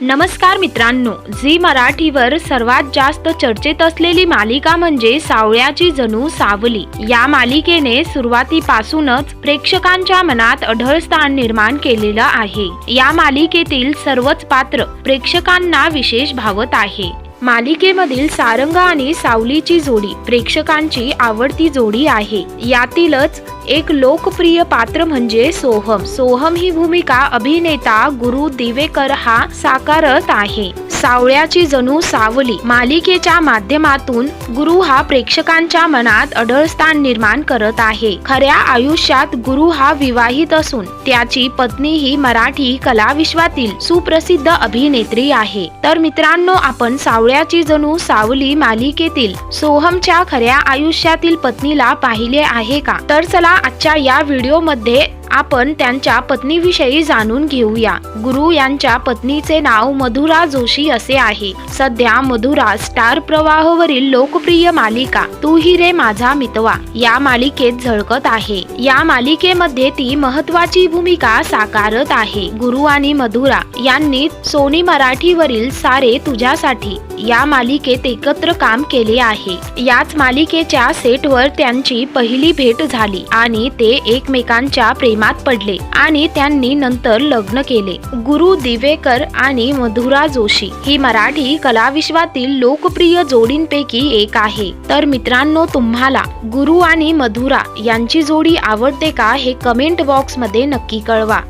नमस्कार मित्रांनो झी मराठीवर सर्वात जास्त चर्चेत असलेली मालिका म्हणजे सावळ्याची जणू सावली. या मालिकेने सुरुवातीपासूनच प्रेक्षकांच्या मनात अढळ स्थान निर्माण केलेलं आहे. या मालिकेतील सर्वच पात्र प्रेक्षकांना विशेष भावत आहे. मालिकेमधील सारंग आणि सावलीची जोडी प्रेक्षकांची आवडती जोडी आहे. यातीलच एक लोकप्रिय पात्र म्हणजे सोहम. सोहम ही भूमिका अभिनेता गुरु दिवेकर हा साकारत आहे. सावळ्याची जणू सावली मालिकेच्या माध्यमातून गुरु हा प्रेक्षकांच्या मनात अढळ स्थान निर्माण करत आहे. खऱ्या आयुष्यात गुरु हा विवाहित असून त्याची पत्नी ही मराठी कलाविश्वातील सुप्रसिद्ध अभिनेत्री आहे. तर मित्रांनो आपण सावळ्याची जणू सावली मालिकेतील सोहमच्या खऱ्या आयुष्यातील पत्नीला पाहिले आहे का? तर चला आजच्या या व्हिडिओमध्ये आपण त्यांच्या पत्नीविषयी जाणून घेऊया. गुरु यांच्या पत्नीचे नाव मधुरा जोशी असे आहे. सध्या मधुरा स्टार प्रवाहवरील लोकप्रिय मालिका तू ही रे माझा मितवा या मालिकेत झळकत आहे. या मालिकेमध्ये ती महत्वाची भूमिका साकारत आहे. गुरु आणि मधुरा यांनी सोनी मराठीवरील सारे तुझ्यासाठी या मालिकेत एकत्र काम केले आहे. याच मालिकेच्या सेटवर त्यांची पहिली भेट झाली आणि ते एकमेकांच्या प्रेमात पडले आणि त्यांनी नंतर लग्न केले. गुरु दिवेकर आणि मधुरा जोशी ही मराठी कलाविश्वातील लोकप्रिय जोडींपैकी एक आहे. तर मित्रांनो तुम्हाला गुरु आणि मधुरा यांची जोडी आवडते का हे कमेंट बॉक्समध्ये नक्की कळवा.